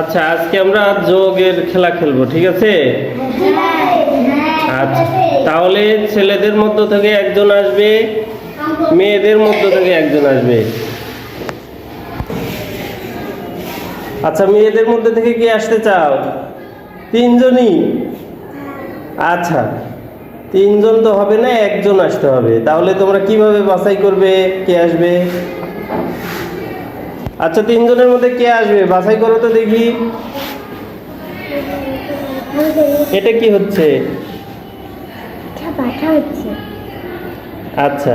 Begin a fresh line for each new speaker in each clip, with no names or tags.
আচ্ছা আজকে আমরা যোগের খেলা খেলব ঠিক আছে? আচ্ছা তাহলে ছেলেদের মধ্য থেকে একজন আসবে মেয়েদের মধ্য থেকে একজন আসবে। আচ্ছা মেয়েদের মধ্যে থেকে কি আসতে চাও? তিনজনই? আচ্ছা তিনজন তো হবে না একজন আসতে হবে। তাহলে তোমরা কীভাবে বাছাই করবে কে আসবে? আচ্ছা তিনজনের মধ্যে কে আসবে? বাছাই করো তো দেখি। এটা কি হচ্ছে? আচ্ছা।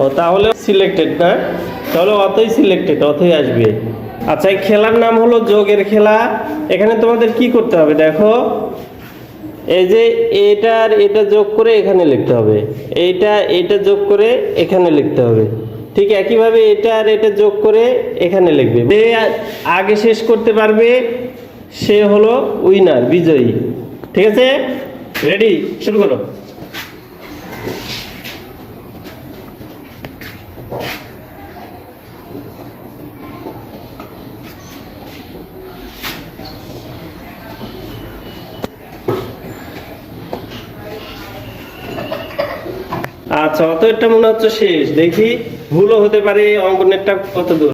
ও তাহলে সিলেক্টেড না তাহলে অতই সিলেক্টেড অতই আসবে। আচ্ছা এই খেলার নাম হলো যোগের খেলা। এখানে তোমাদের কি করতে হবে দেখো? এই যে এটার এটা যোগ করে এখানে লিখতে হবে। এইটা, এটা যোগ করে এখানে লিখতে হবে। ঠিক একইভাবে এটা আর এটা যোগ করে এখানে লিখবে। যে আগে শেষ করতে পারবে, সে হলো উইনার বিজয়ী। ঠিক আছে? রেডি শুরু করো। আচ্ছা অত একটা মনে হচ্ছে শেষ। দেখি ভুলও হতে পারে অঙ্কনেরটা কত দূর?